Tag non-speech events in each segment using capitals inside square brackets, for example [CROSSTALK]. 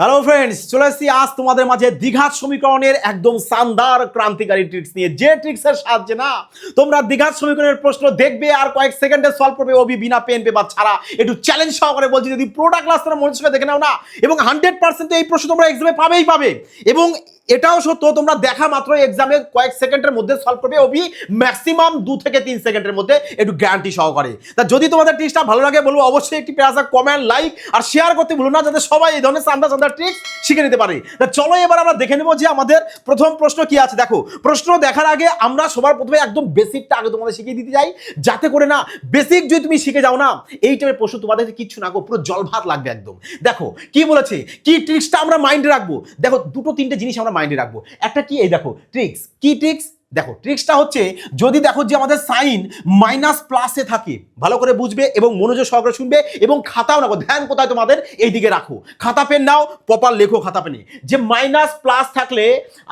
Hello friends চলে এসেছি আজ তোমাদের মাঝে দ্বিঘাত সমীকরণের একদম শানদার ক্রান্তিকারী ট্রিক্স নিয়ে। যে ট্রিক্সের সাহায্যে না, তোমরা দ্বিঘাত সমীকরণের প্রশ্ন দেখবে আর কয়েক সেকেন্ডে সলভ করবে ওবি বিনা পেন পেপার ছাড়া। একটু চ্যালেঞ্জ সহকারে বলছি, যদি পুরোটা ক্লাস তোমরা মনোযোগ সঙ্গে দেখে নাও না, এবং হান্ড্রেড পার্সেন্ট এই প্রশ্ন তোমরা এক্সামে পাবেই পাবে। এবং এটাও সত্য, তোমরা দেখা মাত্র এক্সামে কয়েক সেকেন্ডের মধ্যে সলভ করবে ওবি ম্যাক্সিমাম দু থেকে তিন সেকেন্ডের মধ্যে একটু গ্যারান্টি সহকারে। তা যদি তোমাদের ট্রিক্সটা ভালো লাগে, বলব অবশ্যই একটি প্লাস কমেন্ট লাইক আর শেয়ার করতে ভুলো না, যাতে সবাই এই ধরনের সান্দা সান্দা ট্রিক্স শিখে নিতে পারে। চলো এবার আমরা দেখে নেব যে আমাদের প্রথম প্রশ্ন কি আছে। দেখো, প্রশ্ন দেখার আগে আমরা সবার প্রথমে একদম বেসিকটা আগে তোমাদের শিখিয়ে দিতে যাই যাতে করে না বেসিক যদি তুমি শিখে যাও না, এই টাইপের প্রশ্ন তোমাদের কিচ্ছু না গো, পুরো জল ভাত লাগবে একদম। দেখো, কি বলেছে? কি ট্রিক্সটা আমরা মাইন্ডে রাখব? দেখো, দুটো তিনটে জিনিস আমরা মাইন্ডে রাখব। একটা কি? এই দেখো ট্রিক্স কি ট্রিক্স দেখো ট্রিক্সটা হচ্ছে যদি দেখো যে আমাদের সাইন মাইনাস প্লাসে থাকে, ভালো করে বুঝবে এবং মনোযোগ সহকারে শুনবে এবং খাতাও রাখো ধ্যান কোথায় তোমাদের? এই দিকে রাখো। খাতা পেন নাও প্রপার লেখো খাতা পেনে। যে মাইনাস প্লাস থাকলে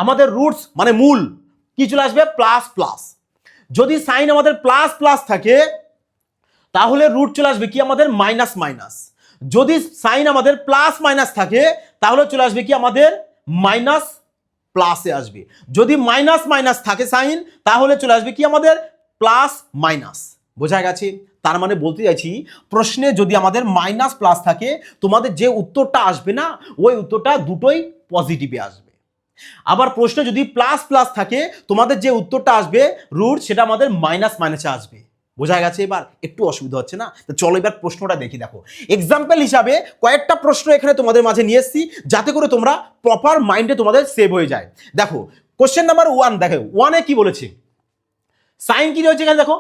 আমাদের রুটস মানে মূল, কি চলে আসবে? প্লাস প্লাস যদি সাইন আমাদের প্লাস প্লাস থাকে, তাহলে রুট চলে আসবে কি? আমাদের মাইনাস মাইনাস যদি সাইন আমাদের প্লাস মাইনাস থাকে, তাহলে চলে আসবে কি? আমাদের মাইনাস প্লাসে আসবে। যদি মাইনাস মাইনাস থাকে সাইন তাহলে চলে আসবে কি আমাদের? প্লাস মাইনাস বোঝা গেছে? তার মানে বলতে চাইছি, প্রশ্নে যদি আমাদের মাইনাস প্লাস থাকে, তোমাদের যে উত্তরটা আসবে না, ওই উত্তরটা দুটোই পজিটিভে আসবে। আবার প্রশ্নে যদি প্লাস প্লাস থাকে, তোমাদের যে উত্তরটা আসবে রুট সেটা আমাদের মাইনাস মাইনাসে আসবে। বোঝা গেছে এবার? একটু অসুবিধা হচ্ছে না? তো চলো এবার প্রশ্নটা দেখি, দেখো। এক্সাম্পল হিসাবে কয়েকটা প্রশ্ন এখানে তোমাদের মাঝে নিয়ে এসেছি, যাতে করে তোমরা প্রপার মাইন্ডে তোমাদের সেভ হয়ে যায়। দেখো কোশ্চেন নাম্বার ওয়ান দেখো ওয়ানে কি বলেছে? সাইন কি রয়েছে এখানে, দেখো?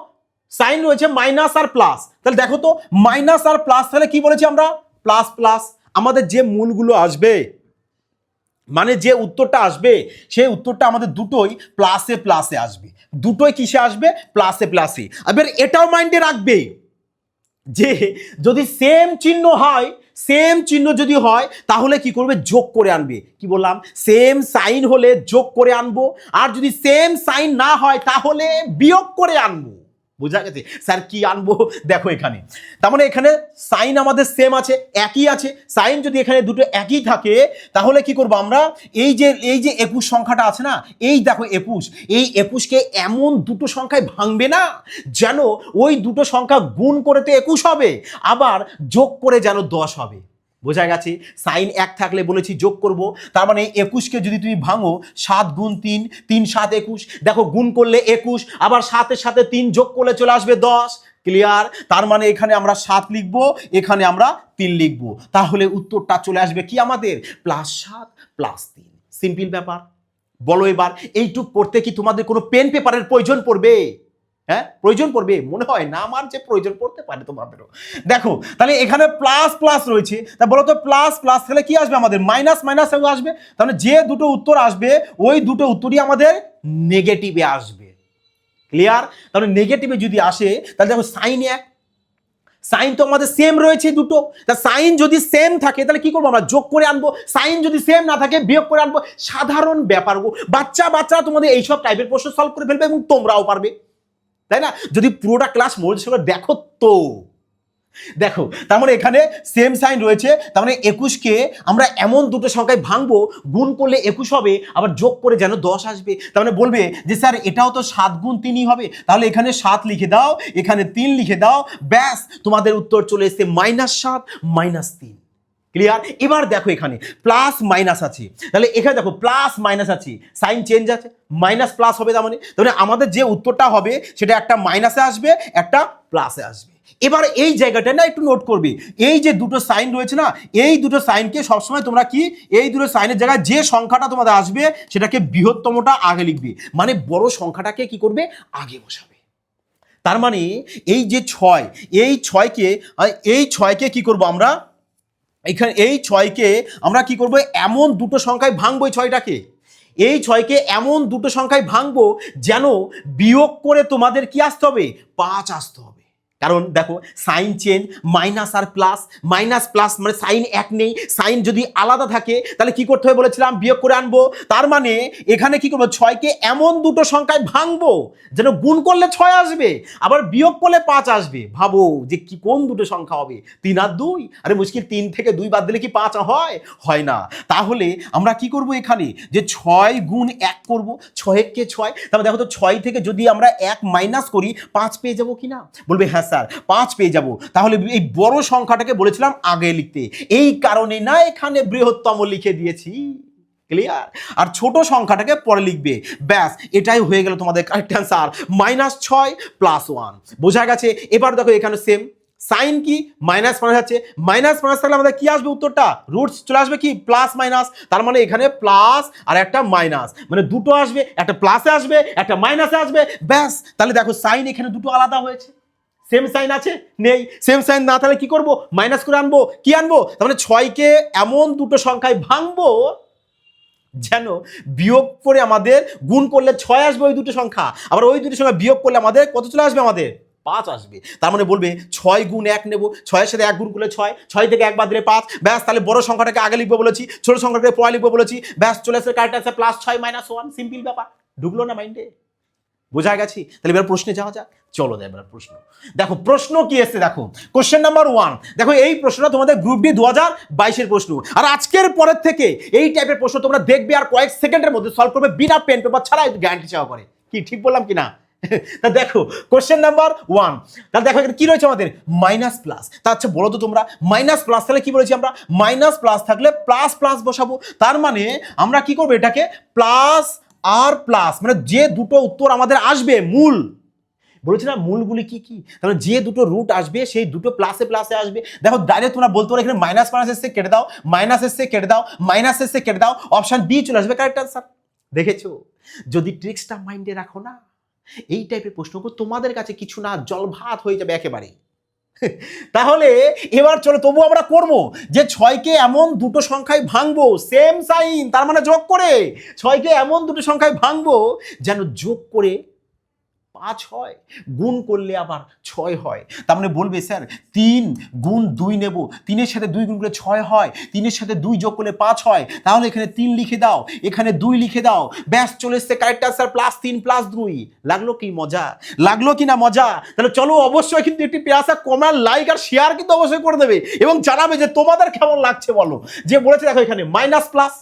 সাইন রয়েছে মাইনাস আর প্লাস তাহলে দেখো তো মাইনাস আর প্লাস তাহলে কি বলেছি আমরা? প্লাস প্লাস আমাদের যে মূলগুলো আসবে মানে যে উত্তরটা আসবে, সেই উত্তরটা আমাদের দুটোই প্লাসে প্লাসে আসবে। দুটোই কিসে আসবে? প্লাসে প্লাসে এবার এটাও মাইন্ডে রাখবে যে যদি সেম চিহ্ন হয় সেম চিহ্ন যদি হয়, তাহলে কি করবে? যোগ করে আনবে। কি বললাম? সেম সাইন হলে যোগ করে আনব। আর যদি সেম সাইন না হয়, তাহলে বিয়োগ করে আনব। বোঝা গেছে? স্যার, কি আনব? দেখো এখানে। তার মানে এখানে সাইন আমাদের সেম আছে, একই আছে। সাইন যদি এখানে দুটো একই থাকে, তাহলে কি করব আমরা? এই যে এই যে একুশ সংখ্যাটা আছে না, এই দেখো একুশ। এই একুশকে এমন দুটো সংখ্যায় ভাঙবে না, যেন ওই দুটো সংখ্যা গুণ করে তো একুশ হবে, আবার যোগ করে যেন দশ হবে। বোঝা গেছে, সাইন এক থাকলে বলেছি যোগ করব, তার মানে একুশকে যদি তুমি ভাঙো, সাত গুণ তিন তিন সাত একুশ, দেখো গুণ করলে একুশ, আবার সাতের সাথে তিন যোগ করলে চলে আসবে দশ ক্লিয়ার তার মানে এখানে আমরা সাত লিখব, এখানে আমরা তিন লিখব, তাহলে উত্তরটা চলে আসবে কি আমাদের? প্লাস সাত প্লাস তিন সিম্পল ব্যাপার। বলো এবার, এইটুক পড়তে কি তোমাদের কোনো পেন পেপারের প্রয়োজন পড়বে? হ্যাঁ? প্রয়োজন পড়বে। মনে হয় না আমার যে প্রয়োজন পড়তে পারে তোমাদেরও। দেখো, তাহলে এখানে প্লাস প্লাস রয়েছে। তা বলো তো প্লাস প্লাস তাহলে কি আসবে আমাদের? মাইনাস মাইনাস আসবে। তাহলে যে দুটো উত্তর আসবে, ওই দুটো উত্তরই আমাদের নেগেটিভে আসবে। ক্লিয়ার তাহলে নেগেটিভে যদি আসে, তাহলে দেখো সাইন এক। সাইন তো আমাদের সেম রয়েছে দুটো। তা সাইন যদি সেম থাকে, তাহলে কি করব আমরা? যোগ করে আনব। সাইন যদি সেম না থাকে, বিয়োগ করে আনব। সাধারণ ব্যাপার। বাচ্চা বাচ্চা তোমাদের এইসব টাইপের প্রশ্ন সলভ করে ফেলবে এবং তোমরাও পারবে। তাই না? যদি পুরোটা ক্লাস মনোযোগ সহকারে দেখো তো। দেখো, তার মানে এখানে সেম সাইন রয়েছে, তার মানে একুশকে আমরা এমন দুটো সংখ্যায় ভাঙবো, গুণ করলে একুশ হবে, আবার যোগ করে যেন দশ আসবে। তার মানে বলবে যে, স্যার, এটাও তো সাত গুণ তিনই হবে। তাহলে এখানে সাত লিখে দাও, এখানে তিন লিখে দাও, ব্যাস, তোমাদের উত্তর চলে এসছে, মাইনাস সাত, মাইনাস তিন। ক্লিয়ার এবার দেখো এখানে প্লাস মাইনাস আছে। তাহলে এখানে দেখো প্লাস মাইনাস আছে। সাইন চেঞ্জ আছে মাইনাস প্লাস হবে তার মানে। তাহলে আমাদের যে উত্তরটা হবে, সেটা একটা মাইনাসে আসবে, একটা প্লাসে আসবে। এবার এই জায়গাটা না একটু নোট করবে। এই যে দুটো সাইন রয়েছে না, এই দুটো সাইনকে সবসময় তোমরা কি, এই দুটো সাইনের জায়গায় যে সংখ্যাটা তোমাদের আসবে, সেটাকে বৃহত্তমটা আগে লিখবে। মানে বড় সংখ্যাটাকে কি করবে? আগে বসাবে। তার মানে এই যে ছয়, এই ছয়কে এই ছয়কে কি করব আমরা? এখানে এই ছয়কে আমরা কি করব? এমন দুটো সংখ্যায় ভাঙবো এই ছয়টাকে। এই ছয়কে এমন দুটো সংখ্যায় ভাঙবো যেন বিয়োগ করে তোমাদের কি আসতে হবে? পাঁচ আসতে হবে। কারণ দেখো সাইন চেঞ্জ মাইনাস আর প্লাস মাইনাস প্লাস মানে সাইন এক নেই সাইন যদি আলাদা থাকে, তাহলে কি করতে হবে বলেছিলাম, বিয়োগ করে আনব। তার মানে এখানে কি করব, ছয়কে এমন দুটো সংখ্যায় ভাঙবো, যেন গুণ করলে ছয় আসবে, আবার বিয়োগ করলে পাঁচ আসবে। ভাবো যে কি, কোন দুটো সংখ্যা হবে? তিন আর দুই? আরে মুশকিল, তিন থেকে দুই বাদ দিলে কি পাঁচ হয়? হয় না। তাহলে আমরা কি করব এখানে? যে ছয় গুণ এক করব ছয়কে ছয়? তাহলে দেখো তো, ছয় থেকে যদি আমরা এক মাইনাস করি, পাঁচ পেয়ে যাব কি না বলবে হ্যাঁ স্যার, পাঁচ পেয়ে যাব। তাহলে এই বড় সংখ্যাটাকে বলেছিলাম আগে লিখতে। এই কারণে না এখানে বৃহত্তম লিখে দিয়েছি। ক্লিয়ার আর ছোট সংখ্যাটাকে পরে লিখবে। ব্যাস, এটাই হয়ে গেল তোমাদের কারেক্ট অ্যান্সার মাইনাস ছয় প্লাস ওয়ান বোঝা গেছে? এবার দেখো এখানে সেম সাইন কি? মাইনাস মাইনাস আছে। মাইনাস মাইনাস থাকলে আমাদের কি আসবে উত্তরটা? রুটস চলে আসবে কি? প্লাস মাইনাস তার মানে এখানে প্লাস আর একটা মাইনাস মানে দুটো আসবে, একটা প্লাসে আসবে, একটা মাইনাসে আসবে। ব্যাস, তাহলে দেখো সাইন এখানে দুটো আলাদা হয়েছে। সেম সাইন আছে? নেই। সেম সাইন না, তাহলে কি করব? মাইনাস করে আনব। কি আনব? তার মানে ছয়কে এমন দুটো সংখ্যায় ভাঙবো যেন বিয়োগ করে আমাদের গুণ করলে ছয় আসবে ওই দুটো সংখ্যা। আবার ওই দুটো সংখ্যা বিয়োগ করলে আমাদের কত চলে আসবে আমাদের? পাঁচ আসবে। তার মানে বলবে ছয় গুণ এক নেব। ছয়ের সাথে এক গুণ করলে ছয়। ছয় থেকে এক বাদ দিলে পাঁচ। ব্যাস, তাহলে বড় সংখ্যাটাকে আগে লিখব বলেছি। ছোট সংখ্যাটাকে পরে লিখব বলেছি। ব্যাস, চলে আসবে কারেক্ট আছে প্লাস ছয় মাইনাস ওয়ান সিম্পল ব্যাপার। ঢুকলো না মাইন্ডে বোঝা গেছি? তাহলে এবার প্রশ্নে যাওয়া যাক। চলো এবার প্রশ্ন। দেখো, প্রশ্ন কি এসছে দেখো কোশ্চেন নাম্বার ওয়ান দেখো, এই প্রশ্নটা তোমাদের গ্রুপ ডি দু হাজার বাইশের প্রশ্ন। আর আজকের পরের থেকে এই টাইপের প্রশ্ন তোমরা দেখবে আর কয়েক সেকেন্ডের মধ্যে সলভ করবে বিনা পেন পেপার ছাড়া গ্যারান্টি চাওয়া করে কি, ঠিক বললাম কি না? [LAUGHS] তা দেখো কোশ্চেন নাম্বার ওয়ান তাহলে দেখো, এখানে কি রয়েছে আমাদের? মাইনাস প্লাস তা আচ্ছা বলো তো তোমরা মাইনাস প্লাস তাহলে কি বলেছি আমরা? মাইনাস প্লাস থাকলে প্লাস প্লাস বসাবো। তার মানে আমরা কি করব এটাকে? প্লাস আর প্লাস মানে যে দুটো উত্তর আমাদের আসবে, মূল। বলেছি না মূলগুলি কি কি? তাহলে যে দুটো রুট আসবে, সেই দুটো প্লাসে প্লাসে আসবে। দেখো ডাইরেক্ট তোমরা বলতে পারো, এখানে মাইনাস মাইনাস এসছে কেটে দাও মাইনাস এসছে কেটে দাও মাইনাস এসছে কেটে দাও অপশন বি চলে আসবে কারেক্ট আনসার দেখেছ? যদি ট্রিক্সটা মাইন্ডে রাখো না, এই টাইপের প্রশ্নগুলো তোমাদের কাছে কিছু না, জল ভাত হয়ে যাবে একেবারে [LAUGHS] তাহলে এবার চলো, তবু আমরা করব যে ছয়কে এমন দুটো সংখ্যায় ভাঙবো সেম সাইন তার মানে যোগ করে, ছয়কে এমন দুটো সংখ্যায় ভাঙবো, যেন যোগ করে পাঁচ হয়, গুণ করলে আবার ছয় হয়। তার মানে বলবে, স্যার, তিন গুণ দুই নেব। তিনের সাথে দুই গুণ করলে ছয় হয়, তিনের সাথে দুই যোগ করলে পাঁচ হয়। তাহলে এখানে তিন লিখে দাও, এখানে দুই লিখে দাও। ব্যাস, চলে এসছে কারেক্ট আনসার প্লাস তিন প্লাস দুই। লাগল কি মজা? লাগল কি না মজা? তাহলে চলো, অবশ্যই কিন্তু একটি পেয়াসা কমার লাইক আর শেয়ার কিন্তু অবশ্যই করে দেবে এবং জানাবে যে তোমাদের কেমন লাগছে বলো। যে বলেছে, দেখো এখানে মাইনাস প্লাস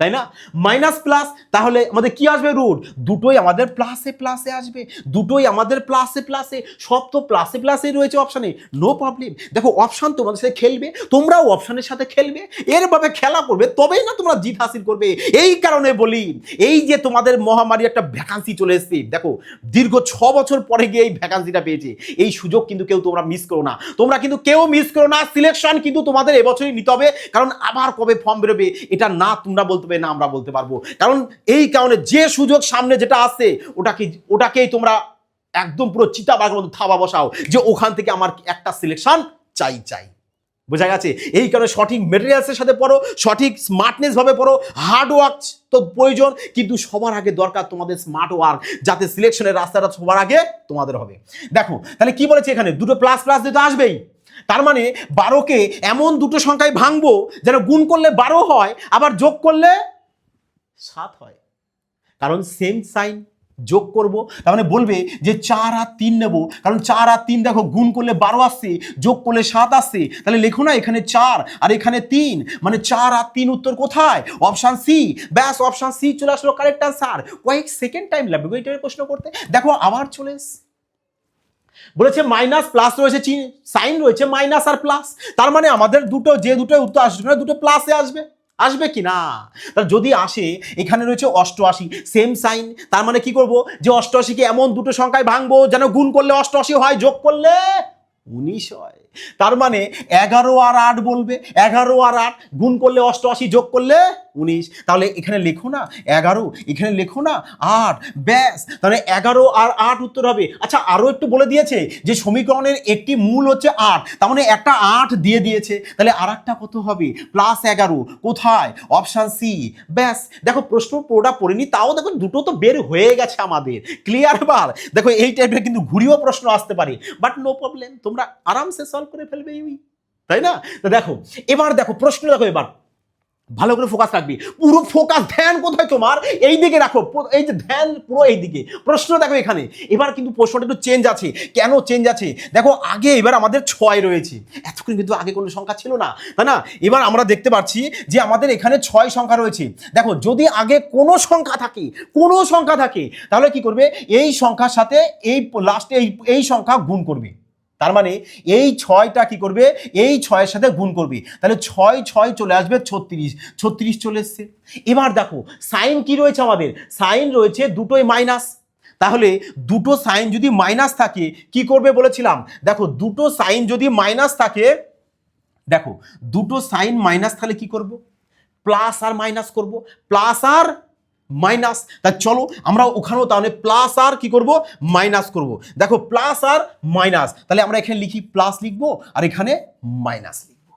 তাই না? মাইনাস প্লাস তাহলে আমাদের কি আসবে রুট দুটোই আমাদের প্লাসে প্লাসে আসবে। দুটোই আমাদের প্লাসে প্লাসে সব তো প্লাসে প্লাসেই রয়েছে অপশানে নো প্রবলেম দেখো অপশান তোমাদের সাথে খেলবে, তোমরাও অপশানের সাথে খেলবে, এরভাবে খেলা করবে, তবেই না তোমরা জিত হাসিল করবে। এই কারণে বলি, এই যে তোমাদের মহামারী একটা ভ্যাকান্সি চলে এসছে, দেখো, দীর্ঘ ছ বছর পরে গিয়ে এই ভ্যাকান্সিটা পেয়েছে। এই সুযোগ কিন্তু কেউ তোমরা মিস করো না। তোমরা কিন্তু কেউ মিস করো না। সিলেকশন কিন্তু তোমাদের এবছরই নিতে হবে, কারণ আবার কবে ফর্ম বেরোবে, এটা না তোমরা বলতে পারবে না আমরা বলতে পারব। কারণ এই কারণে যে সুযোগ সামনে যেটা আছে, ওটাকে, ওটাকেই তোমরা একদম পুরো চিতাবাগের মতো থাবা বসাও যে ওখান থেকে আমার একটা সিলেকশন চাই চাই। বোঝা গেছে? এই কারণে সঠিক মেটেরিয়ালসের সাথে পড়ো, সঠিক স্মার্টনেস ভাবে পড়ো হার্ড ওয়ার্ক তো প্রয়োজন, কিন্তু সবার আগে দরকার তোমাদের স্মার্ট ওয়ার্ক যাতে সিলেকশনের রাস্তাটা সবার আগে তোমাদের হবে। দেখো, তাহলে কি বলেছে এখানে? দুটো প্লাস প্লাস দিয়ে তো আসবেই। তার মানে বারোকে এমন দুটো সংখ্যায় ভাঙবো, যেন গুণ করলে বারো হয়, আবার যোগ করলে সাত হয়। কারণ সেম সাইন যোগ করব, তার মানে বলবে যে চার আর তিন নেব। কারণ চার আর তিন দেখো, গুণ করলে বারো আসছে যোগ করলে সাত আসছে তাহলে লেখো না, এখানে চার আর এখানে তিন। মানে চার আর তিন উত্তর কোথায়? অপশান সি ব্যাস অপশান সি চলে আসলো কারেক্ট আনসার কয়েক সেকেন্ড টাইম লাগবে এই প্রশ্ন করতে। দেখো, আবার চলে এসছে বলেছে মাইনাস প্লাস রয়েছে সাইন রয়েছে মাইনাস আর প্লাস তার মানে আমাদের দুটো, যে দুটো উত্তর আসবে দুটো প্লাসে আসবে। আসবে কি না? তার যদি আসে, এখানে রয়েছে অষ্টআশি সেম সাইন তার মানে কি করব? যে অষ্টআশিকে এমন দুটো সংখ্যায় ভাঙবো, যেন গুণ করলে অষ্টআশি হয়, যোগ করলে উনিশ হয়। তার মানে এগারো আর আট বলবে। এগারো আর আট গুণ করলে অষ্টআশি, যোগ করলে উনিশ। তাহলে এখানে লেখো না, এগারো। এখানে লেখো না, আট। ব্যাস। তাহলে এগারো আর আট উত্তর হবে। আচ্ছা আরও একটু বলে দিয়েছে যে সমীকরণের একটি মূল হচ্ছে আট। তার মানে একটা আট দিয়ে দিয়েছে। তাহলে আর একটা কত হবে? প্লাস এগারো। কোথায়? অপশান সি ব্যাস। দেখো, প্রশ্ন পুরোটা পড়িনি তাও দেখো, দুটো তো বের হয়ে গেছে আমাদের। ক্লিয়ার এবার দেখো, এই টাইপের কিন্তু ঘুরিয়েও প্রশ্ন আসতে পারে। বাট নো প্রবলেম তোমরা আরামসে সলভ করে ফেলবে তাই না? তো দেখো, এবার দেখো, প্রশ্ন দেখো এবার। ভালো করে ফোকাস রাখবি। পুরো ফোকাস ধ্যান কোথায় তোমার? এই দিকে রাখো এই যে ধ্যান পুরো এই দিকে প্রশ্ন দেখো এখানে। এবার কিন্তু প্রশ্নটা একটু চেঞ্জ আছে। কেন চেঞ্জ আছে? দেখো, আগে এবার আমাদের ছয় রয়েছে। এতক্ষণ কিন্তু আগে কোনো সংখ্যা ছিল না, তাই না? এবার আমরা দেখতে পাচ্ছি যে আমাদের এখানে ছয় সংখ্যা রয়েছে। দেখো, যদি আগে কোনো সংখ্যা থাকে, কোনো সংখ্যা থাকে, তাহলে কি করবে? এই সংখ্যার সাথে এই লাস্টে এই এই সংখ্যা গুণ করবে। তার মানে এই ছয়টা কি করবে? এই ছয়ের সাথে গুণ করবে। তাহলে ছয় ছয় চলে আসবে ছত্রিশ। ছত্রিশ চলে এসছে। এবার দেখো সাইন কি রয়েছে আমাদের? সাইন রয়েছে দুটোই মাইনাস তাহলে দুটো সাইন যদি মাইনাস থাকে, কি করবে বলেছিলাম? দেখো, দুটো সাইন যদি মাইনাস থাকে, দেখো, দুটো সাইন মাইনাস তাহলে কি করব? প্লাস আর মাইনাস করব। প্লাস আর মাইনাস, তা চলো আমরা ওখানেও তাহলে প্লাস আর কি করব? মাইনাস করব। দেখো প্লাস আর মাইনাস, তাহলে আমরা এখানে লিখি প্লাস লিখব আর এখানে মাইনাস লিখব।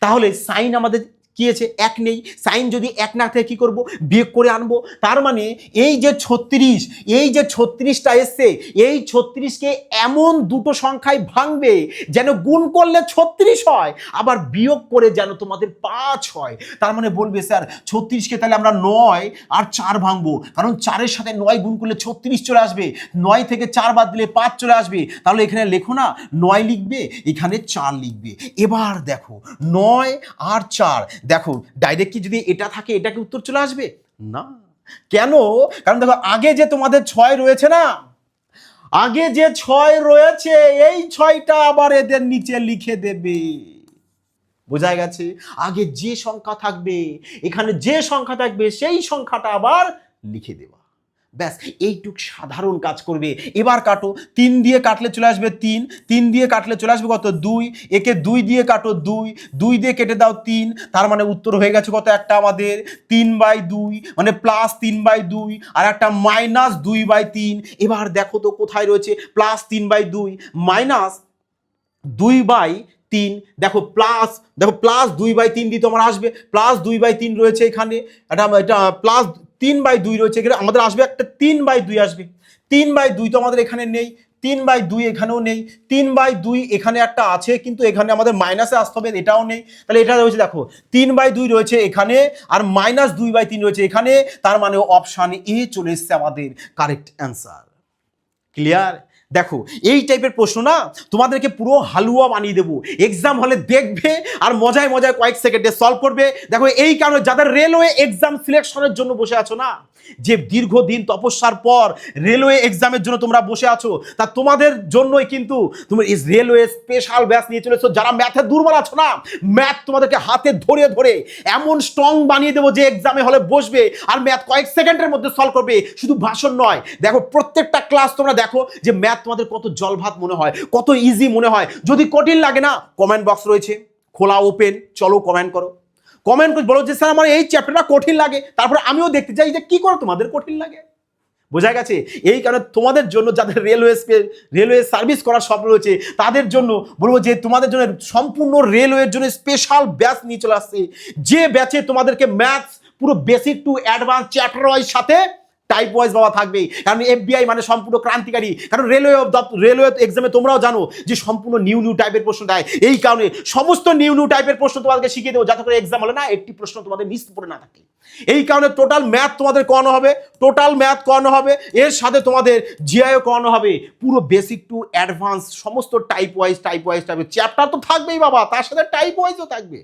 তাহলে সাইন আমাদের কি আছে? এক নেই। সাইন যদি এক না থাকে কি করব? বিয়োগ করে আনব। তার মানে এই যে ছত্রিশ, এই যে ছত্রিশটা এসছে, এই ছত্রিশকে এমন দুটো সংখ্যায় ভাঙবে যেন গুণ করলে ছত্রিশ হয়, আবার বিয়োগ করে যেন তোমাদের পাঁচ হয়। তার মানে বলবে, স্যার, ছত্রিশকে তাহলে আমরা নয় আর চার ভাঙবো। কারণ চারের সাথে নয় গুণ করলে ছত্রিশ চলে আসবে। নয় থেকে চার বাদ দিলে পাঁচ চলে আসবে। তাহলে এখানে লেখো না, নয় লিখবে, এখানে চার লিখবে। এবার দেখো, নয় আর চার দেখো ডাইরেক্ট কি যদি এটা থাকে এটা কি উত্তর চলে আসবে? না। কেন? কারণ দেখো, আগে যে তোমাদের ছয় রয়েছে না, আগে যে ছয় রয়েছে, এই ছয়টা আবার এদের নিচে লিখে দেবে। বোঝা গেছে? আগে যে সংখ্যা থাকবে, এখানে যে সংখ্যা থাকবে, সেই সংখ্যাটা আবার লিখে দেওয়া। ব্যাস, এইটুক সাধারণ কাজ করবে। এবার কাটো, তিন দিয়ে কাটলে চলে আসবে তিন তিন দিয়ে কাটলে চলে আসবে কত? দুই, একে দুই দিয়ে কাটো দুই দুই দিয়ে কেটে দাও তিন, তার মানে উত্তর হয়ে গেছে কত? একটা আমাদের তিন বাই দুই মানে প্লাস তিন বাই দুই, আর একটা মাইনাস দুই বাই তিন। এবার দেখো তো কোথায় রয়েছে? প্লাস তিন বাই দুই মাইনাস দুই বাই তিন। দেখো প্লাস দেখো প্লাস দুই বাই তিন দিয়ে তোমার আসবে। প্লাস দুই বাই তিন রয়েছে এখানে। এটা এটা প্লাস তিন বাই দুই রয়েছে এখানে। আমাদের আসবে একটা তিন বাই দুই আসবে। তিন বাই দুই তো আমাদের এখানে নেই, তিন বাই দুই এখানেও নেই, তিন বাই দুই এখানে একটা আছে কিন্তু এখানে আমাদের মাইনাসে আসতে হবে, এটাও নেই। তাহলে এটা রয়েছে দেখো, তিন বাই দুই রয়েছে এখানে আর মাইনাস দুই বাই তিন রয়েছে এখানে, তার মানে অপশান এ চলে এসছে আমাদের কারেক্ট অ্যান্সার ক্লিয়ার দেখো, এই টাইপের প্রশ্ন না তোমাদেরকে পুরো হালুয়া বানিয়ে দেবো। এক্সাম হলে দেখবে আর মজায় মজায় কয়েক সেকেন্ডে সলভ করবে। দেখো, এই কারণে যাদের রেলওয়ে এক্সাম সিলেকশনের জন্য বসে আছো না যে দীর্ঘদিন তপস্যার পর রেলওয়ে এক্সামের জন্য তোমরা বসে আছো, তা তোমাদের জন্যই কিন্তু তুমি রেলওয়ে স্পেশাল ব্যাচ নিয়ে চলেছো। যারা ম্যাথে দুর্বল আছো না ম্যাথ তোমাদেরকে হাতে ধরে ধরে এমন স্ট্রং বানিয়ে দেবো যে এক্সামে হলে বসবে আর ম্যাথ কয়েক সেকেন্ডের মধ্যে সলভ করবে। শুধু ভাষণ নয়, দেখো প্রত্যেকটা ক্লাস তোমরা দেখো যে ম্যাথ তোমাদের কত জলভাত মনে হয়, কত ইজি মনে হয়। যদি কঠিন লাগে না কমেন্ট বক্স রয়েছে। খোলা ওপেন চলো কমেন্ট করো। কমেন্ট করে বলো যে, স্যার, আমার এই চ্যাপ্টারটা কঠিন লাগে। তারপরে আমিও দেখতে চাই যে, কি করে, তোমাদের কঠিন লাগে? বোঝা গেছে? এই কারণে তোমাদের জন্য যাদের রেলওয়ে রেলওয়ে সার্ভিস করার স্বপ্ন রয়েছে, তাদের জন্য বলব যে, তোমাদের জন্য সম্পূর্ণ রেলওয়ের জন্য স্পেশাল ব্যাচ নিয়ে চলে আসছে। যে ব্যাচে তোমাদেরকে ম্যাথস পুরো basic to advance chapter wise সাথে টাইপ ওয়াইজ বাবা থাকবেই। কারণ এফবিআই মানে সম্পূর্ণ ক্রান্তিকারী। কারণ রেলওয়ে রেলওয়ে এক্সামে তোমরাও জানো যে সম্পূর্ণ নিউ নিউ টাইপের প্রশ্ন দেয়। এই কারণে সমস্ত নিউ নিউ টাইপের প্রশ্ন তোমাদেরকে শিখিয়ে দেবো। যাতে করে এক্সাম হলে না একটি প্রশ্ন তোমাদের মিস পড়ে না থাকে। এই কারণে টোটাল ম্যাথ তোমাদের করানো হবে। টোটাল ম্যাথ করানো হবে। এর সাথে তোমাদের জিআইও করানো হবে। পুরো বেসিক টু অ্যাডভান্স সমস্ত টাইপ ওয়াইজ টাইপ ওয়াইজ টাইপের চ্যাপ্টার তো থাকবেই বাবা। তার সাথে টাইপ ওয়াইজও থাকবে।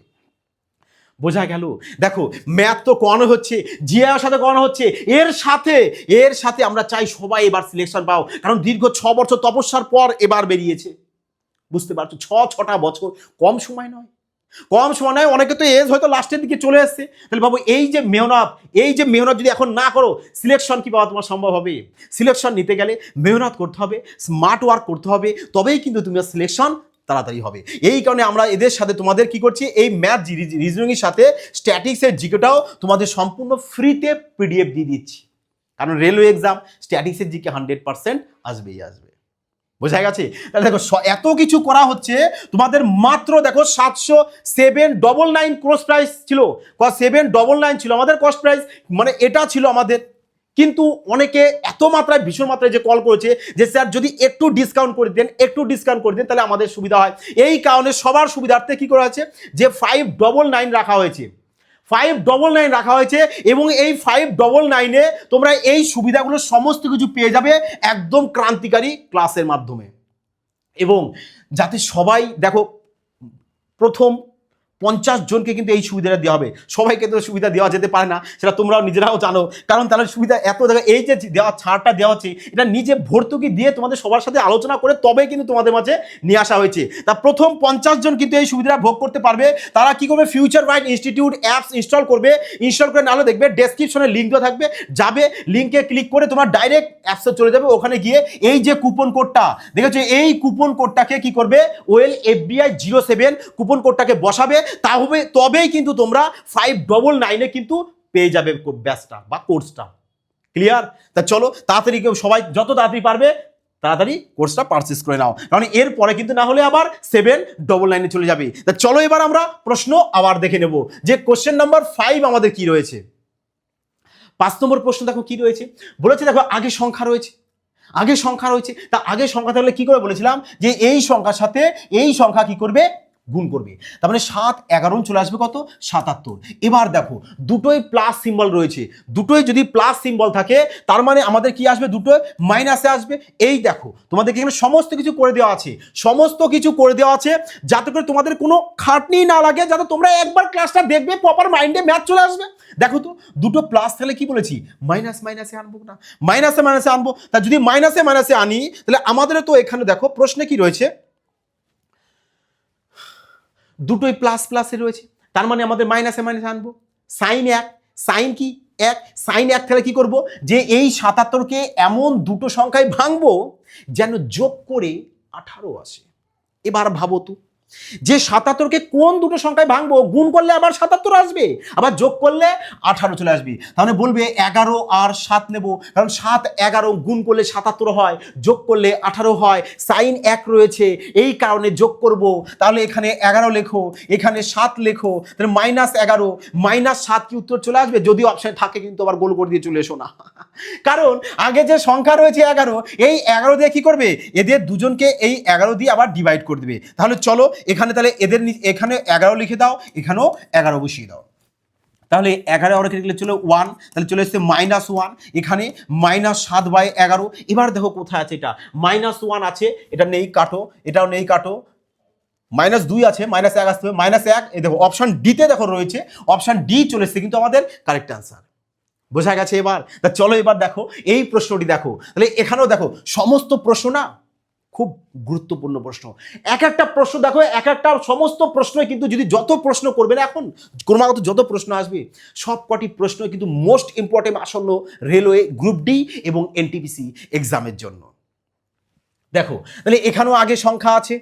বোঝা গেল? দেখো ম্যাথ তো করানো হচ্ছে জিআইয়ের সাথে করানো হচ্ছে, এর সাথে এর সাথে আমরা চাই সবাই এবার সিলেকশন পাও। কারণ দীর্ঘ ছ বছর তপস্যার পর এবার বেরিয়েছে। বুঝতে পারছ? ছ, ছটা বছর, কম সময় নয়। কম সময় নয়, অনেকে তো এজ হয়তো লাস্টের দিকে চলে এসছে। তাহলে বাবু এই যে মেহনত, এই যে মেহনত যদি এখন না করো সিলেকশন কি পাওয়া তোমার সম্ভব হবে? সিলেকশন নিতে গেলে মেহনত করতে হবে স্মার্ট ওয়ার্ক করতে হবে, তবেই কিন্তু তুমি সিলেকশন তাড়াতাড়ি হবে। এই কারণে আমরা এদের সাথে তোমাদের কি করছি? এই ম্যাথ রিজনিংয়ের সাথে স্ট্যাটিক্সের জিকেটাও তোমাদের সম্পূর্ণ ফ্রিতে পিডিএফ দিয়ে দিচ্ছি। কারণ রেলওয়ে এক্সাম স্ট্যাটিক্সের জিকে হান্ড্রেড পার্সেন্ট আসবেই আসবে। বোঝা গেছে? তাহলে দেখো এত কিছু করা হচ্ছে, তোমাদের মাত্র দেখো সাতশো seven double nine cross price ছিল। সেভেন ডবল নাইন ছিল আমাদের কস্ট প্রাইস মানে এটা ছিল আমাদের কিন্তু অনেকে এত মাত্রায়, ভীষণ মাত্রায় যে কল করেছে যে, স্যার, যদি একটু ডিসকাউন্ট করে দেন একটু ডিসকাউন্ট করে দেন তাহলে আমাদের সুবিধা হয়। এই কারণে সবার সুবিধার্থে কি করা হয়েছে? যে ফাইভ ডবল নাইন রাখা হয়েছে। ফাইভ ডবল নাইন রাখা হয়েছে এবং এই ফাইভ ডবল নাইনে তোমরা এই সুবিধাগুলো সমস্ত কিছু পেয়ে যাবে একদম ক্রান্তিকারী ক্লাসের মাধ্যমে। এবং যাতে সবাই, দেখো, প্রথম পঞ্চাশ জনকে কিন্তু এই সুবিধাটা দেওয়া হবে। সবাইকে তো সুবিধা দেওয়া যেতে পারে না, সেটা তোমরাও নিজেরাও জানো। কারণ তাহলে সুবিধা এত দেখা এই যে দেওয়া, ছাড়টা দেওয়া হচ্ছে, এটা নিজে ভর্তুকি দিয়ে তোমাদের সবার সাথে আলোচনা করে তবে কিন্তু তোমাদের মাঝে নিয়ে আসা হয়েছে। তা প্রথম পঞ্চাশ জন কিন্তু এই সুবিধাটা ভোগ করতে পারবে। তারা কি করবে? Future Right Institute apps install করবে। ইনস্টল করে নাহলে দেখবে ডেসক্রিপশনে লিঙ্ক দেওয়া থাকবে। যাবে লিঙ্কে ক্লিক করে তোমার ডাইরেক্ট অ্যাপসে চলে যাবে। ওখানে গিয়ে এই যে কুপন কোডটা দেখেছ? এই কুপন কোডটাকে কি করবে? Well FBI zero seven coupon কোডটাকে বসাবে। তা হবে, তবেই কিন্তু তোমরা ফাইভ ডবল নাইনে কিন্তু পেয়ে যাবে ব্যাচটা বা কোর্সটা ক্লিয়ার তা চলো, তাড়াতাড়ি কেউ, সবাই যত তাড়াতাড়ি পারবে, তাড়াতাড়ি কোর্সটা পারচেস করে নাও। কারণ এর পরে কিন্তু না হলে আবার সেভেন ডবল নাইনে চলে যাবে। তা চলো এবার আমরা প্রশ্ন আবার দেখে নেব যে কোশ্চেন নাম্বার ফাইভ আমাদের কি রয়েছে? পাঁচ নম্বর প্রশ্ন দেখো কি রয়েছে? বলেছে দেখো, আগে সংখ্যা রয়েছে। আগে সংখ্যা রয়েছে। তা আগে সংখ্যা তাহলে কি করে বলেছিলাম? যে এই সংখ্যার সাথে এই সংখ্যা কি করবে? গুণ করবে। তার মানে সাত এগারো চলে আসবে কত? সাতাত্তর। এবার দেখো, দুটোই প্লাস সিম্বল রয়েছে। দুটোই যদি প্লাস সিম্বল থাকে, তার মানে আমাদের কি আসবে? দুটোই মাইনাসে আসবে। এই দেখো, তোমাদেরকে এখানে সমস্ত কিছু করে দেওয়া আছে। সমস্ত কিছু করে দেওয়া আছে যাতে করে তোমাদের কোনো খাটনি না লাগে, যাতে তোমরা একবার ক্লাসটা দেখবে প্রপার মাইন্ডে ম্যাথ চলে আসবে। দেখো তো, দুটো প্লাস তাহলে কি বলেছি? মাইনাস মাইনাসে আনব না? মাইনাসে মাইনাসে আনব। তা যদি মাইনাসে মাইনাসে আনি, তাহলে আমাদের তো এখানে দেখো প্রশ্নে কি রয়েছে? দুটোই প্লাস প্লাসে রয়েছে। তার মানে আমাদের মাইনাসে মাইনাসে আনব। সাইন এক সাইন কি? এক। সাইন এক তাহলে কি করব? যে এই সাতাত্তরকে এমন দুটো সংখ্যায় ভাঙবো যেন যোগ করে আঠারো আসে। এবার ভাবো তো। যে সাতাত্তরকে কোন দুটো সংখ্যায় ভাঙবো? গুণ করলে আবার সাতাত্তর আসবে। আবার যোগ করলে আঠারো চলে আসবে। তাহলে বলবে এগারো আর সাত নেব। কারণ সাত এগারো গুণ করলে সাতাত্তর হয়, যোগ করলে আঠারো হয়, সাইন এক রয়েছে। এই কারণে যোগ করব। তাহলে এখানে এগারো লেখো, এখানে সাত লেখো, তাহলে মাইনাস এগারো, মাইনাস সাত কি উত্তর চলে আসবে? যদি অপশন থাকে কিন্তু আবার গোল করে দিয়ে চলে এসো না। [LAUGHS] কারণ আগে যে সংখ্যা রয়েছে এগারো, এই এগারো দিয়ে কি করবে? এদের দুজনকে এই এগারো দিয়ে আবার ডিভাইড করে দেবে। তাহলে চলো এখানে তাহলে এদের এখানে এগারো লিখে দাও, এখানেও এগারো বসিয়ে দাও। তাহলে এগারো আর লিখলে চলে ওয়ান তাহলে চলে এসছে মাইনাস ওয়ান এখানে মাইনাস সাত বাই এগারো। এবার দেখো কোথায় আছে এটা। মাইনাস ওয়ান আছে, এটা নেই, কাটো, এটাও নেই, কাটো। মাইনাস দুই আছে মাইনাস এক আসতে হবে মাইনাস এক, এই দেখো অপশন ডিতে দেখো রয়েছে অপশান ডি চলে এসছে কিন্তু আমাদের কারেক্ট অ্যান্সার বোঝা গেছে এবার? তা চলো এবার দেখো, এই প্রশ্নটি দেখো। তাহলে এখানেও দেখো, সমস্ত প্রশ্ন না? খুব গুরুত্বপূর্ণ প্রশ্ন। এক একটা প্রশ্ন দেখো, এক একটা সমস্ত প্রশ্ন কিন্তু যদি যত প্রশ্ন করবেন এখন ক্রমাগত যত প্রশ্ন আসবে সব কটি প্রশ্ন কিন্তু মোস্ট ইম্পর্টেন্ট আসন্ন রেলওয়ে গ্রুপ ডি এবং এনটিপিসি এক্সামের জন্য। দেখো, তাহলে এখানেও আগে সংখ্যা আছে।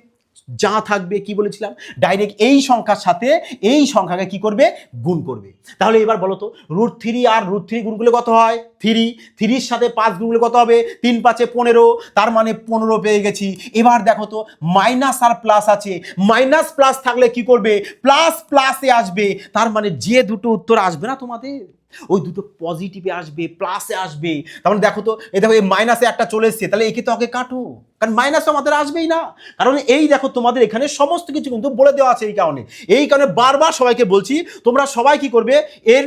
যা থাকবে, কি বলেছিলাম? ডাইরেক্ট এই সংখ্যার সাথে এই সংখ্যাকে কি করবে? গুণ করবে। তাহলে এবার বলো তো রুট থ্রি আর রুট থ্রি গুণ করলে কত হয়? থ্রি থ্রির সাথে পাঁচ গুণ করলে কত হবে? তিন পাঁচে পনেরো, তার মানে পনেরো পেয়ে গেছি। এবার দেখো তো মাইনাস আর প্লাস আছে। মাইনাস প্লাস থাকলে কি করবে? প্লাস প্লাসে আসবে। তার মানে যে দুটো উত্তর আসবে না তোমাদের? ওই দুটো পজিটিভে আসবে প্লাসে আসবে। তার মানে দেখো তো, এই দেখো, এই মাইনাসে একটা চলে এসছে, তাহলে একে তো আগে কাটো। কারণ মাইনাস আমাদের আসবেই না। কারণ এই দেখো, তোমাদের এখানে সমস্ত কিছু কিন্তু বলে দেওয়া আছে এই কারণে। এই কারণে বারবার সবাইকে বলছি, তোমরা সবাই কি করবে, এর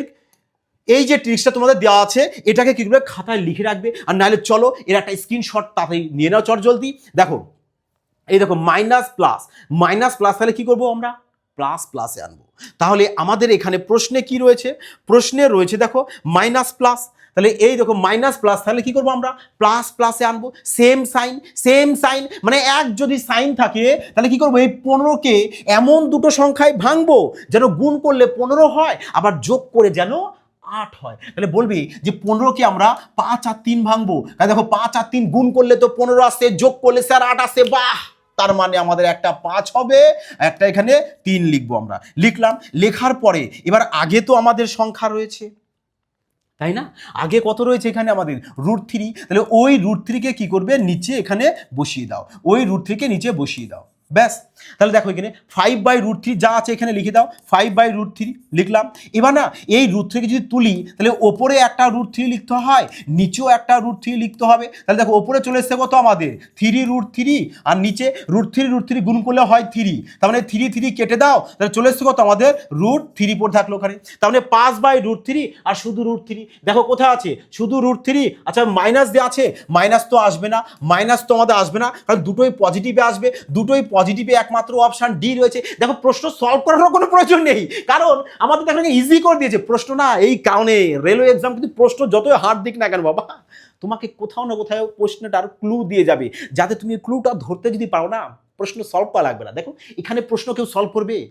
এই যে ট্রিক্সটা তোমাদের দেওয়া আছে, এটাকে কি করবে, খাতায় লিখে রাখবে। আর নাহলে চলো, এর একটা স্ক্রিনশট তাড়াতাড়ি নিয়ে নাও চট জলদি। দেখো, এই দেখো মাইনাস প্লাস মাইনাস প্লাস তাহলে কি করব আমরা? প্লাস প্লাসে আনব। তাহলে আমাদের এখানে প্রশ্নে কি রয়েছে? প্রশ্নে রয়েছে দেখো মাইনাস প্লাস তাহলে এই দেখো মাইনাস প্লাস তাহলে কি করব আমরা? প্লাস প্লাসে আনব। সেম সাইন সেম সাইন মানে এক যদি সাইন থাকে, তাহলে কি করব? এই পনেরোকে এমন দুটো সংখ্যায় ভাঙবো, যেন গুণ করলে পনেরো হয়, আবার যোগ করে যেন আট হয়। তাহলে বলবি যে পনেরোকে আমরা পাঁচ আর তিন ভাঙবো। কারণ দেখো পাঁচ আর তিন গুণ করলে তো পনেরো আসছে যোগ করলে স্যার আট আসছে বাহ! তার মানে আমাদের একটা পাঁচ হবে, একটা এখানে তিন লিখব আমরা। লিখলাম, লেখার পরে, এবার আগে তো আমাদের সংখ্যা রয়েছে। তাই না? আগে কত রয়েছে এখানে আমাদের? রুট থ্রি তাহলে ওই রুট থ্রিকে কী করবে? নিচে এখানে বসিয়ে দাও। ওই রুট থ্রিকে নিচে বসিয়ে দাও। ব্যাস। তাহলে দেখো এখানে ফাইভ বাই রুট থ্রি যা আছে এখানে লিখে দাও ফাইভ বাই রুট থ্রি লিখলাম। এবার না, এই রুট থ্রিকে যদি তুলি, তাহলে ওপরে একটা রুট থ্রি লিখতে হয়, নিচেও একটা রুট থ্রি লিখতে হবে। তাহলে দেখো, ওপরে চলে এসছে কত আমাদের? থ্রি রুট থ্রি আর নিচে রুট থ্রি রুট থ্রি গুণ করলে হয় থ্রি তার মানে থ্রি থ্রি কেটে দাও, তাহলে চলে এসছে কত আমাদের? রুট থ্রি পড়ে থাকল ওখানে। তার মানে পাঁচ বাই রুট থ্রি আর শুধু রুট থ্রি দেখো কোথায় আছে? শুধু রুট থ্রি আচ্ছা মাইনাস দিয়ে আছে? মাইনাস তো আসবে না মাইনাস তো আমাদের আসবে না, কারণ দুটোই পজিটিভে আসবে, দুটোই পজিটিভে একমাত্র অপশান ডি রয়েছে। দেখো, প্রশ্ন সলভ করারও কোনো প্রয়োজন নেই। কারণ আমাদের দেখো ইজি করে দিয়েছে। প্রশ্ন না, এই কারণে রেলওয়ে এক্সাম কিন্তু প্রশ্ন যতই হার্ড দিক না কেন, বাবা, তোমাকে কোথাও না কোথাও প্রশ্নটার ক্লু দিয়ে যাবে। যাতে তুমি ক্লুটা ধরতে যদি পারো না, প্রশ্ন সলভ করা লাগবে না। দেখো, এখানে প্রশ্ন কেউ সলভ করবে?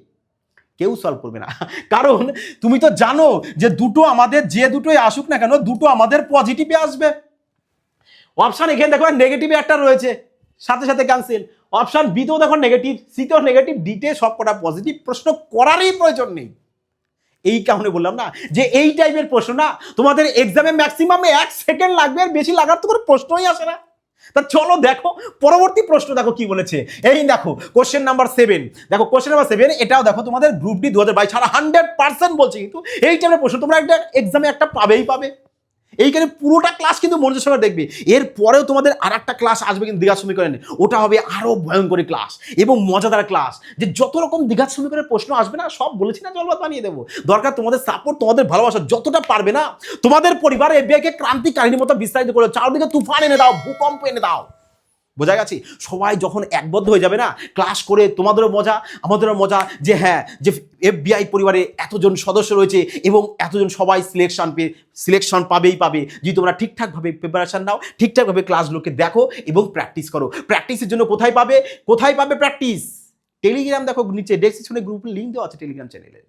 কেউ সলভ করবে না। কারণ তুমি তো জানো যে দুটো আমাদের, যে দুটোই আসুক না কেন, দুটো আমাদের পজিটিভে আসবে। অপশান এখানে দেখো নেগেটিভে একটা রয়েছে। সাথে সাথে ক্যান্সেল অপশান বিতেও দেখো নেগেটিভ সিতেও নেগেটিভ ডিতে সব কটা পজিটিভ প্রশ্ন করারই প্রয়োজন নেই। এই কারণে বললাম না যে এই টাইপের প্রশ্ন না, তোমাদের এক্সামে ম্যাক্সিমাম এক সেকেন্ড লাগবে আর বেশি লাগার তো কোনো প্রশ্নই আসে না। তা চলো দেখো, পরবর্তী প্রশ্ন দেখো কি বলেছে। এই দেখো কোশ্চেন নাম্বার সেভেন দেখো কোশ্চেন নাম্বার সেভেন এটাও দেখো তোমাদের গ্রুপ ডি দু হাজার বাইশ ছাড়া হান্ড্রেড পার্সেন্ট বলছে কিন্তু এই টাইপের প্রশ্ন তোমরা একটা এক্সামে একটা পাবেই পাবে। এইখানে পুরোটা ক্লাস কিন্তু মনোযোগ সঙ্গে দেখবে। এরপরেও তোমাদের আর একটা ক্লাস আসবে কিন্তু দীঘা সমীকরণে। ওটা হবে আরও ভয়ঙ্করী ক্লাস এবং মজাদার ক্লাস যে যত রকম দীঘার সমীকরণের প্রশ্ন আসবে না, সব বলেছি না, জলবাদ বানিয়ে দেবো। দরকার তোমাদের সাপোর্ট তোমাদের ভালোবাসা যতটা পারবে না, তোমাদের পরিবার এফবিআইকে ক্রান্তিকারীর মতো বিস্তারিত করে চারদিকে তুফান এনে দাও, ভূকম্প এনে দাও। বোঝা গেছে? সবাই যখন একবদ্ধ হয়ে যাবে না ক্লাস করে তোমাদেরও মজা, আমাদেরও মজা, যে হ্যাঁ যে এফবিআই পরিবারে এতজন সদস্য রয়েছে এবং এতজন সবাই সিলেকশন পেয়ে সিলেকশন পাবেই পাবে। যদি তোমরা ঠিকঠাকভাবে প্রিপারেশন নাও ঠিকঠাকভাবে ক্লাসগুলোকে দেখো এবং প্র্যাকটিস করো। প্র্যাকটিসের জন্য কোথায় পাবে? কোথায় পাবে প্র্যাকটিস টেলিগ্রাম দেখো নিচে ডেসক্রিপশনে গ্রুপের লিঙ্ক দেওয়া আছে টেলিগ্রাম চ্যানেলে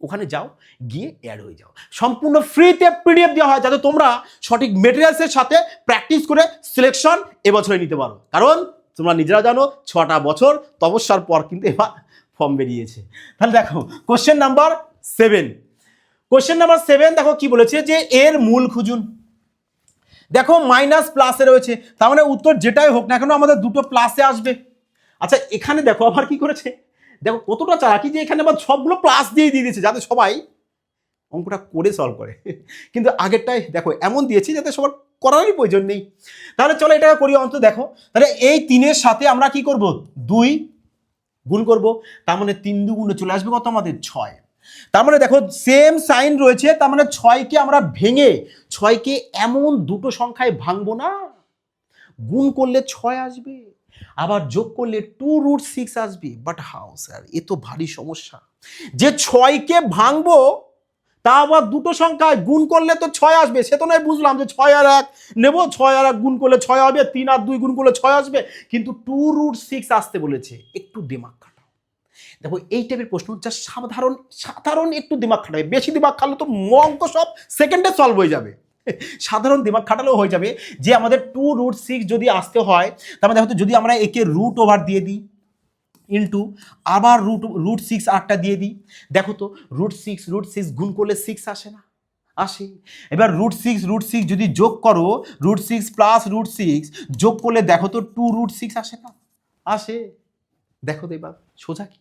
ওখানে যাও, গিয়ে অ্যাড হয়ে যাও। সম্পূর্ণ ফ্রিতে পিডিএফ দেওয়া হয় যাতে তোমরা সঠিক মেটেরিয়ালসের সাথে প্র্যাকটিস করে সিলেকশন এবছরে নিতে পারো। কারণ তোমরা নিজেরা জানো, ছটা বছর তপস্যার পর কিন্তু এবার ফর্ম বেরিয়েছে। তাহলে দেখো question number seven question number seven দেখো কি বলেছে যে, এর মূল খুঁজুন। দেখো মাইনাস প্লাসে রয়েছে। তার মানে উত্তর যেটাই হোক না কেন আমাদের দুটো প্লাসে আসবে। আচ্ছা এখানে দেখো আবার কি করেছে? দেখো কতটা চালাকি যে এখানে আবার সবগুলো প্লাস দিয়ে দিয়ে দিয়েছে, যাতে সবাই অঙ্কটা করে সলভ করে। কিন্তু আগেরটাই দেখো এমন দিয়েছি যাতে সবার করারই প্রয়োজন নেই। তাহলে চলো এটা করি অন্তত দেখো। তাহলে এই তিনের সাথে আমরা কি করব? দুই গুণ করব, তার মানে তিন দুগুণে চলে আসবে কত আমাদের? ছয়। তার মানে দেখো সেম সাইন রয়েছে, তার মানে ছয়কে আমরা ভেঙে, ছয়কে এমন দুটো সংখ্যায় ভাঙবো না। গুণ করলে ছয় আসবে। আবার যোগ করলে টু রুট সিক্স আসবে। বাট হাউ স্যার এ তো ভারী সমস্যা। যে ছয়কে ভাঙবো, তা আবার দুটো সংখ্যায় গুণ করলে তো ছয় আসবে। সে তো নয় বুঝলাম যে ছয় আর এক নেব। ছয় আর এক গুণ করলে ছয় হবে, তিন আর দুই গুণ করলে ছয় আসবে। কিন্তু টু রুট সিক্স আসতে বলেছে, একটু দিমাগ খাটাও। দেখো, এই টাইপের প্রশ্ন যা সাধারণ সাধারণ একটু দিমাগ খাটাবে। বেশি দিমাগ খাটলে তো অঙ্ক সব সেকেন্ডে সলভ হয়ে যাবে। সাধারণ দিমাগ খাটালেও হয়ে যাবে যে আমাদের টু রুট সিক্স যদি আসতে হয়, তার মানে দেখো তো যদি আমরা একে রুট ওভার দিয়ে দিই ইন্টু আবার রুট রুট সিক্স আটটা দিয়ে দিই। দেখো তো রুট সিক্স রুট সিক্স গুণ করলে সিক্স আসে না, আসে। এবার রুট সিক্স রুট সিক্স যদি যোগ করো root six plus root six যোগ করলে দেখো তো টু রুট সিক্স আসে না, আসে। দেখো তো এবার, সোজা কি?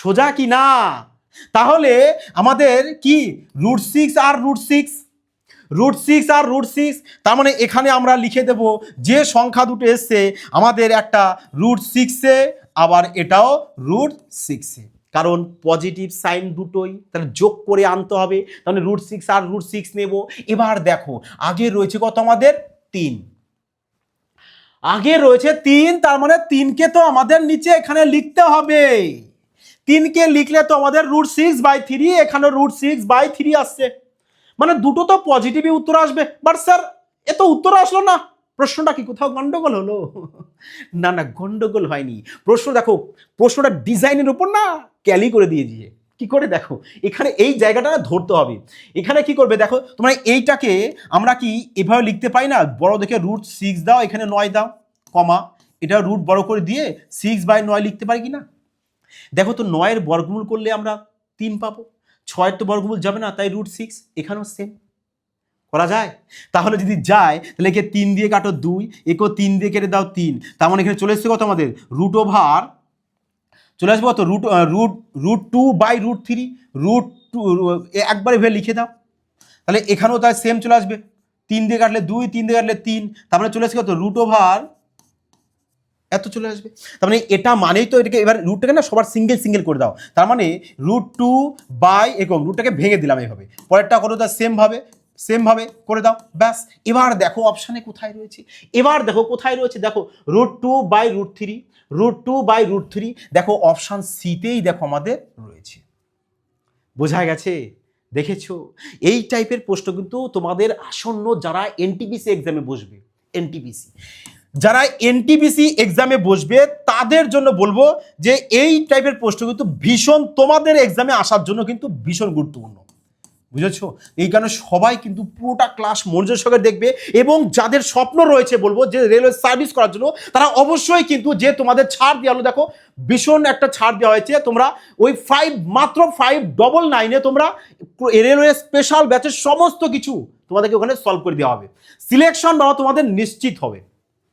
সোজা কি না? তাহলে আমাদের কি রুট সিক্স আর রুট সিক্স রুট সিক্স আর রুট সিক্স তার মানে এখানে আমরা লিখে দেব যে সংখ্যা দুটো এসছে, আমাদের একটা রুট সিক্সে আবার এটাও রুট সিক্সে কারণ পজিটিভ সাইন দুটোই, তাহলে যোগ করে আনতে হবে, তাহলে রুট সিক্স আর রুট সিক্স নেব। এবার দেখো, আগে রয়েছে কত আমাদের? তিন। আগে রয়েছে তিন, তার মানে তিনকে তো আমাদের নিচে এখানে লিখতে হবে। তিনকে লিখলে তো আমাদের রুট সিক্স বাই থ্রি এখানে রুট সিক্স বাই থ্রি আসছে। মানে দুটো তো পজিটিভই উত্তর আসবে। বাট স্যার এ তো উত্তর আসলো না। প্রশ্নটা কি কোথাও গন্ডগোল হলো? না না, গন্ডগোল হয়নি। প্রশ্ন দেখো, প্রশ্নটা ডিজাইনের উপর না ক্যালি করে দিয়ে দিয়ে কি করে দেখো? এখানে এই জায়গাটা না ধরতে হবে। এখানে কি করবে দেখো, তোমরা এইটাকে আমরা কি এভাবে লিখতে পাই না? বড় দেখে রুট সিক্স দাও, এখানে নয় দাও, কমা। এটা রুট বড় করে দিয়ে সিক্স বাই নয় লিখতে পারি কি না? দেখো তো নয়ের বর্গমূল করলে আমরা তিন পাবো। ছয়ের তো বর্গমূল যাবে না, তাই রুট সিক্স এখানেও সেম করা যায়? তাহলে যদি যায়, তাহলে একে তিন দিয়ে কাটো দুই, একেও তিন দিয়ে কেটে দাও তিন। তার মানে এখানে চলে এসছে কত আমাদের? রুট ওভার চলে আসব কত? Root root root two by root three root two একবারে ভেবে লিখে দাও। তাহলে এখানেও তাই সেম চলে আসবে। তিন দিয়ে কাটলে দুই, তিন দিয়ে কাটলে তিন, তার মানে চলে আসবে কত? রুট ওভার এত চলে আসবে। তার মানে এটা মানেই তো এটাকে এবার রুটটাকে না সবার সিঙ্গেল সিঙ্গেল করে দাও। তার মানে রুট টু বাই এরকম রুটটাকে ভেঙে দিলাম এইভাবে। পরেরটা করো তা সেমভাবে সেমভাবে করে দাও। ব্যাস। এবার দেখো অপশানে কোথায় রয়েছে। এবার দেখো কোথায় রয়েছে। দেখো root two by root three root two by root three দেখো অপশান সিতেই দেখো আমাদের রয়েছে। বোঝা গেছে? দেখেছ? এই টাইপের প্রশ্ন কিন্তু তোমাদের আসন্ন যারা এনটিপিসি এক্সামে বসবে এনটিপিসি যারা এনটিপিসি এক্সামে বসবে, তাদের জন্য বলব যে এই টাইপের প্রশ্ন কিন্তু ভীষণ তোমাদের এক্সামে আসার জন্য কিন্তু ভীষণ গুরুত্বপূর্ণ। বুঝেছ? এই কারণে সবাই কিন্তু পুরোটা ক্লাস মনোযোগ সহকারে দেখবে এবং যাদের স্বপ্ন রয়েছে বলব যে রেলওয়ে সার্ভিস করার জন্য, তারা অবশ্যই কিন্তু যে তোমাদের ছাড় দেওয়া হলো, দেখো, ভীষণ একটা ছাড় দেওয়া হয়েছে। তোমরা ওই ফাইভ মাত্র ফাইভ ডবল নাইনে তোমরা রেলওয়ে স্পেশাল ব্যাচের সমস্ত কিছু তোমাদেরকে ওখানে সলভ করে দেওয়া হবে। সিলেকশন বাবা তোমাদের নিশ্চিত হবে।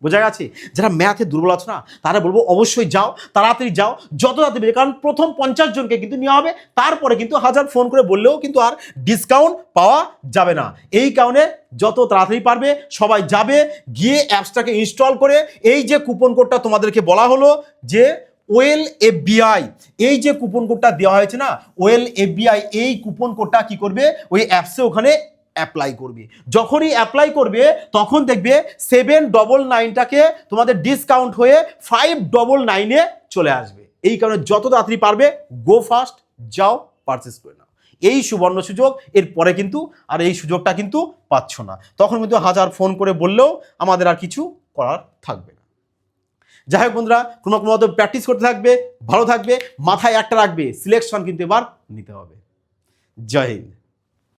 বোঝা গেছে? যারা ম্যাথে দুর্বল আছে না, তারা বলব অবশ্যই যাও, তাড়াতাড়ি যাও, যত তাড়াতাড়ি কারণ প্রথম পঞ্চাশ জনকে কিন্তু নেওয়া হবে, তারপরে কিন্তু হাজার ফোন করে বললেও কিন্তু আর ডিসকাউন্ট পাওয়া যাবে না। এই কারণে যত তাড়াতাড়ি পারবে, সবাই যাবে, গিয়ে অ্যাপসটাকে ইনস্টল করে, এই যে কুপন কোডটা তোমাদেরকে বলা হলো যে ওয়েল এফবিআই, এই যে কুপন কোডটা দেওয়া হয়েছে না, ওয়েল এফবিআই, এই কুপন কোডটা কি করবে? ওই অ্যাপসে ওখানে অ্যাপ্লাই করবে। যখনই অ্যাপ্লাই করবে, তখন দেখবে সেভেন ডবল নাইনটাকে তোমাদের ডিসকাউন্ট হয়ে ফাইভ ডবল নাইনে চলে আসবে। এই কারণে যত তাড়াতাড়ি পারবে গো ফাস্ট যাও পারচেস করে নাও। এই সুবর্ণ সুযোগ, এর পরে কিন্তু আর এই সুযোগটা কিন্তু পাচ্ছ না। তখন কিন্তু হাজার ফোন করে বললেও আমাদের আর কিছু করার থাকবে না। যাই হোক বন্ধুরা কোনো কোনো মতো প্র্যাকটিস করতে থাকবে, ভালো থাকবে, মাথায় একটা রাখবে সিলেকশন কিন্তু এবার নিতে হবে। জয় হিন্দ।